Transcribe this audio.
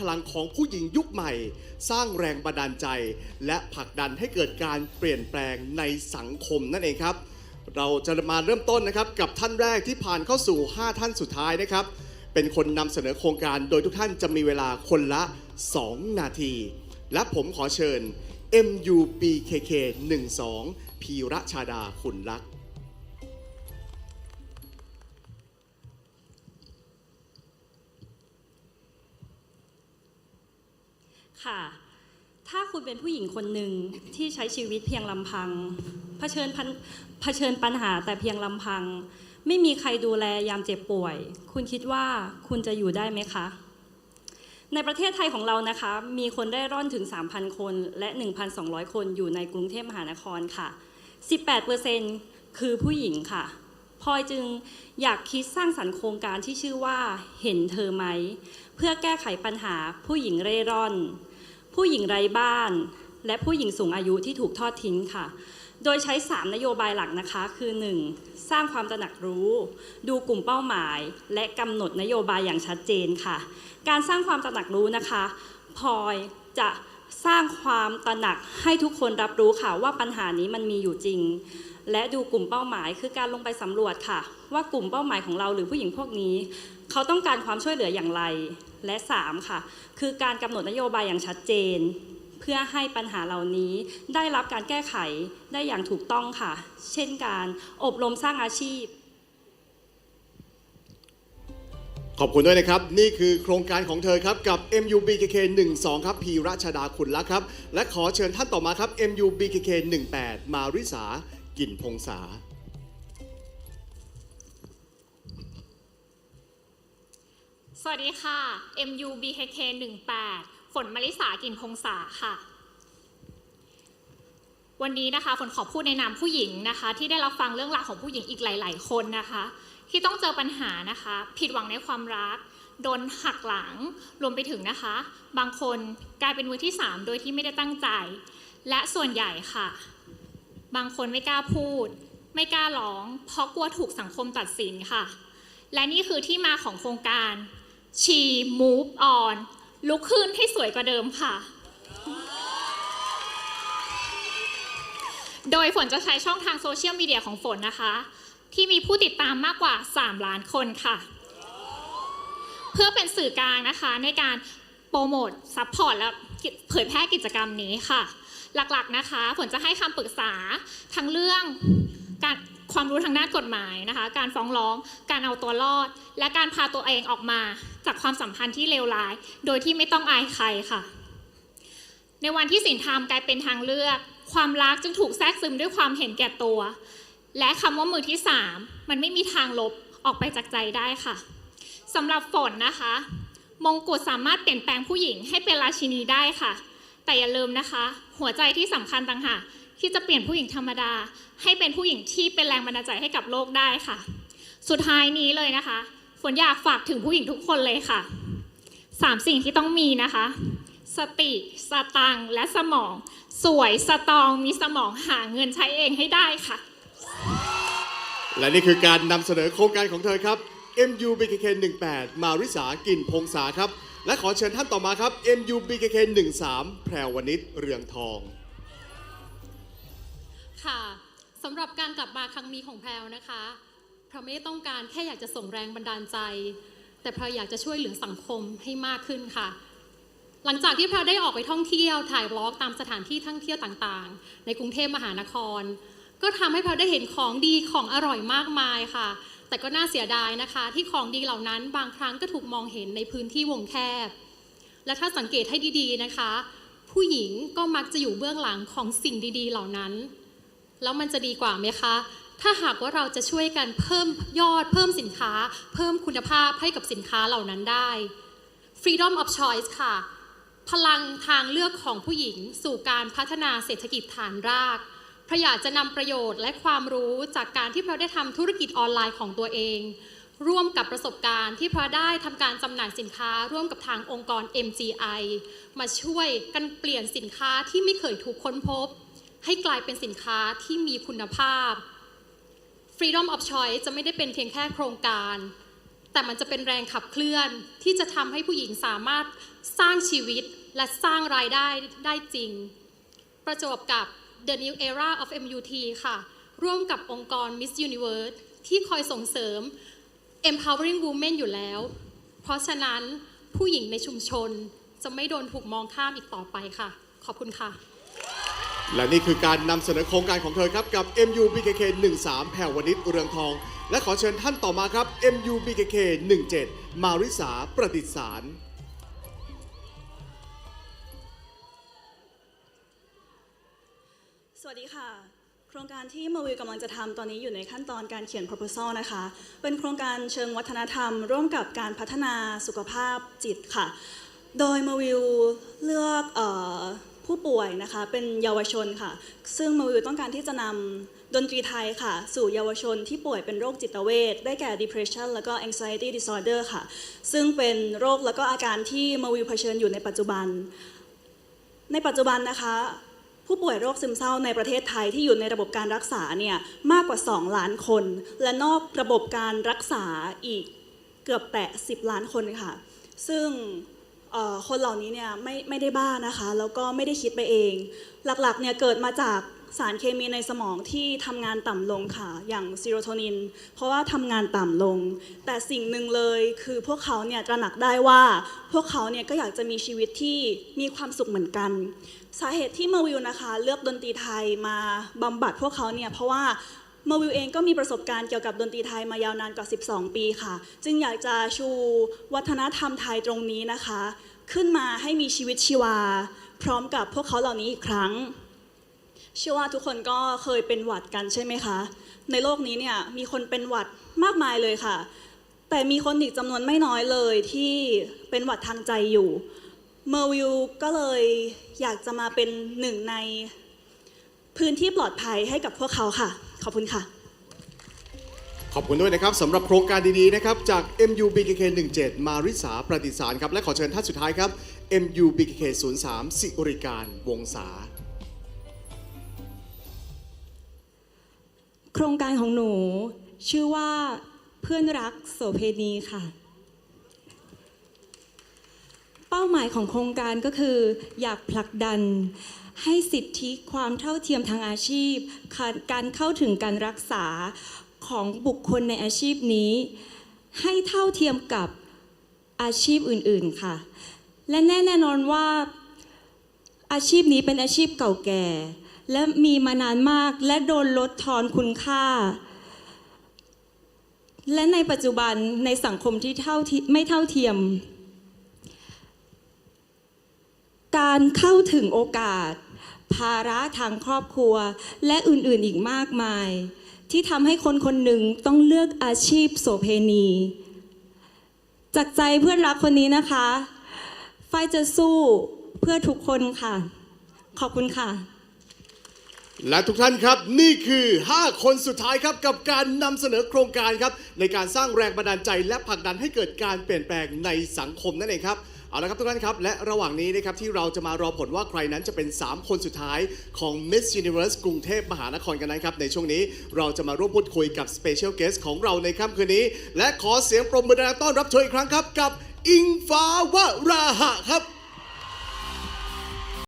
พลังของผู้หญิงยุคใหม่ สร้างแรงบันดาลใจ และผลักดันให้เกิดการเปลี่ยนแปลงในสังคมนั่นเองครับ เราจะมาเริ่มต้นนะครับกับท่านแรกที่ผ่านเข้าสู่ 5 ท่านสุดท้ายนะครับ เป็นคนนำเสนอโครงการโดยทุกท่านจะมีเวลาคนละ 2 นาที และผมขอเชิญ MUBKK 12 พีระชาดาขุนลักษ คุณเป็นผู้หญิงคนหนึ่งที่ใช้ชีวิตเพียงลำพังเผชิญเผชิญปัญหาแต่เพียงลำพัง ไม่มีใครดูแลยามเจ็บป่วย คุณคิดว่าคุณจะอยู่ได้ไหมคะ ในประเทศไทยของเรานะคะ มีคนได้ร่อนถึง 3,000 คนและ 1,200 คนอยู่ในกรุงเทพมหานครค่ะ 18%คือผู้หญิงค่ะพลอยจึงอยากคิดสร้างสรรค์โครงการที่ชื่อว่าเห็นเธอไหม เพื่อแก้ไขปัญหาผู้หญิงเร่ร่อน ผู้หญิงไร้บ้าน และผู้หญิงสูงอายุที่ถูกทอดทิ้งค่ะ โดยใช้ 3 นโยบายหลักนะคะคือ 1. สร้างความตระหนักรู้ ดูกลุ่มเป้าหมาย และกำหนดนโยบายอย่างชัดเจนค่ะ การสร้างความตระหนักรู้นะคะพลอยจะสร้างความตระหนักให้ทุกคนรับรู้ค่ะว่าปัญหานี้มันมีอยู่จริง และดูกลุ่มเป้าหมายคือการลงไปสำรวจค่ะ ว่ากลุ่มเป้าหมายของเราหรือผู้หญิงพวกนี้ เขาต้องการความช่วยเหลืออย่างไร และ 3 ค่ะ คือการกำหนดนโยบายอย่างชัดเจน เพื่อให้ปัญหาเหล่านี้ได้รับการแก้ไขได้อย่างถูกต้องค่ะ เช่นการอบรมสร้างอาชีพ ขอบคุณด้วยนะครับ นี่คือโครงการของเธอครับ กับ MUBKK 12 ครับ พีรัชดาคุณลักษณ์ครับ และขอเชิญท่านต่อมาครับ MUBKK 18 มาริสา กินพงษา สวัสดีค่ะ MU BKK 18ฝนมลิสากินพงษาค่ะ วันนี้นะคะฝนขอพูดในนามผู้หญิงนะคะ ที่ได้รับฟังเรื่องราวของผู้หญิงอีกหลาย ๆ คนนะคะ ที่ต้องเจอปัญหานะคะ ผิดหวังในความรัก โดนหักหลัง รวมไปถึงนะคะ บางคนกลายเป็นมือที่สามโดยที่ไม่ได้ตั้งใจ และส่วนใหญ่ค่ะ บางคนไม่กล้าพูด ไม่กล้าร้อง เพราะกลัวถูกสังคมตัดสินค่ะและนี่คือที่มาของโครงการ ชี move on ลุกขึ้นให้สวยกว่าเดิมค่ะ โดยฝนจะใช้ช่องทางโซเชียลมีเดียของฝนนะคะ ที่มีผู้ติดตามมากกว่า 3 ล้านคนค่ะ เพื่อเป็นสื่อกลางนะคะในการโปรโมทซัพพอร์ตและเผยแพร่กิจกรรมนี้ค่ะ หลักๆนะคะ ฝนจะให้คำปรึกษาทั้งเรื่อง การความรู้ทางด้านกฎหมายนะคะ การฟ้องร้อง การเอาตัวรอด และการพาตัวเองออกมาจากความสัมพันธ์ที่เลวร้าย โดยที่ไม่ต้องอายใครค่ะ ในวันที่สินธรรมกลายเป็นทางเลือก ความรักจึงถูกแทรกซึมด้วยความเห็นแก่ตัว และคำว่ามือที่สามมันไม่มีทางลบออกไปจากใจได้ค่ะสำหรับฝนนะคะ มงกุฎสามารถเปลี่ยนแปลงผู้หญิงให้เป็นราชินีได้ค่ะ แต่อย่าลืมนะคะ หัวใจที่สำคัญต่างหาก ที่จะเปลี่ยนผู้หญิงธรรมดา ให้เป็นผู้หญิงที่เป็นแรงบันดาลใจให้กับโลกได้ค่ะ สุดท้ายนี้เลยนะคะฝนอยากฝากถึงผู้หญิงทุกคนเลยค่ะสามสิ่งที่ต้องมีนะคะ สติสตังและสมอง สวยสตองมีสมองหาเงินใช้เองให้ได้ค่ะ และนี่คือการนำเสนอโครงการของเธอครับ MUBKK 18มาริสากินพงษาครับ และขอเชิญท่านต่อมาครับ MUBKK 13แพรวนิชเรืองทอง ค่ะสำหรับการกลับมาครั้งนี้ของแพรวนะคะเพราะไม่ได้ต้องการแค่อยากจะส่งแรงบันดาลใจ แต่เพราอยากจะช่วยเหลือสังคมให้มากขึ้นค่ะ หลังจากที่แพรได้ออกไปท่องเที่ยวถ่ายบล็อกตามสถานที่ท่องเที่ยวต่างๆ ในกรุงเทพมหานคร ก็ทำให้แพรได้เห็นของดีของอร่อยมากมายค่ะ แต่ก็น่าเสียดายนะคะ ที่ของดีเหล่านั้นบางครั้งก็ถูกมองเห็นในพื้นที่วงแคบ และถ้าสังเกตให้ดีๆนะคะ ผู้หญิงก็มักจะอยู่เบื้องหลังของสิ่งดีๆ เหล่านั้น แล้วมันจะดีกว่าไหมคะ ถ้าหากว่าเราจะช่วยกันเพิ่มยอด เพิ่มสินค้า เพิ่มคุณภาพให้กับสินค้าเหล่านั้นได้ Freedom of Choice ค่ะ พลังทางเลือกของผู้หญิงสู่การพัฒนาเศรษฐกิจฐานรากพระอยากจะนำประโยชน์และความรู้จากการที่เราได้ทำธุรกิจออนไลน์ของตัวเอง ร่วมกับประสบการณ์ที่พระได้ทำการจำหน่ายสินค้า ร่วมกับทางองค์กร MGI มาช่วยกันเปลี่ยนสินค้าที่ไม่เคยถูกค้นพบ ให้กลายเป็นสินค้าที่มีคุณภาพ Freedom of Choice จะไม่ได้เป็นเพียงแค่โครงการ แต่มันจะเป็นแรงขับเคลื่อนที่จะทำให้ผู้หญิงสามารถสร้างชีวิตและสร้างรายได้ได้จริง ประจวบกับ The New Era of MUT ค่ะ ร่วมกับองค์กร Miss Universe ที่คอยส่งเสริม empowering women อยู่แล้ว เพราะฉะนั้นผู้หญิงในชุมชนจะไม่โดนถูกมองข้ามอีกต่อไปค่ะ ขอบคุณค่ะ และนี่คือการนำเสนอโครงการของเธอครับกับ MU BKK 13 แผ่ววนิชเรืองทอง และขอเชิญท่านต่อมาครับ MU BKK 17 มาริสาประดิษฐสาร สวัสดีค่ะ โครงการที่มาวิวกำลังจะทำตอนนี้อยู่ในขั้นตอนการเขียน proposal นะคะ เป็นโครงการเชิงวัฒนธรรม ร่วมกับการพัฒนาสุขภาพจิตค่ะ โดยมาวิวเลือก ป่วยนะคะ เป็นเยาวชนค่ะ ซึ่งมาวิวต้องการที่จะนำดนตรีไทยค่ะ สู่เยาวชนที่ป่วยเป็นโรคจิตเวทได้แก่ depression แล้วก็ anxiety disorder ค่ะ ซึ่งเป็นโรคแล้วก็อาการที่มาวิวเผชิญอยู่ในปัจจุบัน ในปัจจุบันนะคะ ผู้ป่วยโรคซึมเศร้าในประเทศไทยที่อยู่ในระบบการรักษาเนี่ยมากกว่า 2 ล้านคน และนอกระบบการรักษาอีกเกือบแตะ 10 ล้านคนค่ะ ซึ่ง คนเหล่านี้เนี่ยไม่ไม่ได้บ้านะคะ แล้วก็ไม่ได้คิดไปเอง หลักๆเนี่ยเกิดมาจากสารเคมีในสมองที่ทำงานต่ำลงค่ะ อย่างซีโรโทนิน เพราะว่าทำงานต่ำลง แต่สิ่งหนึ่งเลยคือพวกเขาเนี่ยตระหนักได้ว่า พวกเขาเนี่ยก็อยากจะมีชีวิตที่มีความสุขเหมือนกัน สาเหตุที่มาวิวนะคะ เลือกดนตรีไทยมาบำบัดพวกเขาเนี่ยเพราะว่า มาวิวเองก็มีประสบการณ์เกี่ยวกับดนตรีไทยมายาวนานกว่า 12 ปีค่ะ จึงอยากจะชูวัฒนธรรมไทยตรงนี้นะคะ ขึ้นมาให้มีชีวิตชีวา พร้อมกับพวกเขาเหล่านี้อีกครั้ง เชื่อว่าทุกคนก็เคยเป็นหวัดกันใช่ไหมคะ ในโลกนี้เนี่ยมีคนเป็นหวัดมากมายเลยค่ะ แต่มีคนอีกจำนวนไม่น้อยเลยที่เป็นหวัดทางใจอยู่เมอร์วิวก็เลยอยากจะมาเป็นหนึ่งในพื้นที่ปลอดภัยให้กับพวกเขาค่ะ ขอบคุณค่ะ ขอบคุณด้วยนะครับสำหรับโครงการดีๆนะครับจาก MU BKK 17มาริสาประดิษฐสารครับและขอเชิญท่านสุดท้ายครับ MU BKK 03สิริการวงศาโครงการของหนูชื่อว่าเพื่อนรักโสเพณีค่ะ เป้าหมายของโครงการก็คือ อยากผลักดัน ให้สิทธิความเท่าเทียมทางอาชีพ การเข้าถึงการรักษาของบุคคลในอาชีพนี้ ให้เท่าเทียมกับอาชีพอื่นๆค่ะ และแน่แน่นอนว่าอาชีพนี้เป็นอาชีพเก่าแก่ และมีมานานมากและโดนลดทอนคุณค่า และในปัจจุบันในสังคมที่เท่าไม่เท่าเทียม การเข้าถึงโอกาส ภาระทางครอบครัว และอื่นๆอีกมากมาย ที่ทำให้คนคนหนึ่งต้องเลือกอาชีพโสเพณี จากใจเพื่อนรักคนนี้นะคะฝ้ายจะสู้เพื่อทุกคนค่ะ ขอบคุณค่ะ และทุกท่านครับนี่คือ 5 คนสุดท้ายครับกับการนำเสนอโครงการครับในการสร้างแรงบันดาลใจและผลักดันให้เกิดการเปลี่ยนแปลงในสังคมนั่นเองครับ เอาละครับทุกท่านครับ และระหว่างนี้นะครับที่เราจะมารอผลว่าใครนั้นจะเป็น 3 คนสุดท้ายของ Miss Universe กรุงเทพมหานครกันนะครับ ในช่วงนี้เราจะมาร่วมพูดคุยกับ Special Guest ของเราในค่ำคืนนี้ และขอเสียงปรบมือดังต้อนรับเธออีกครั้งครับ กับอิงฟ้าวราหะครับ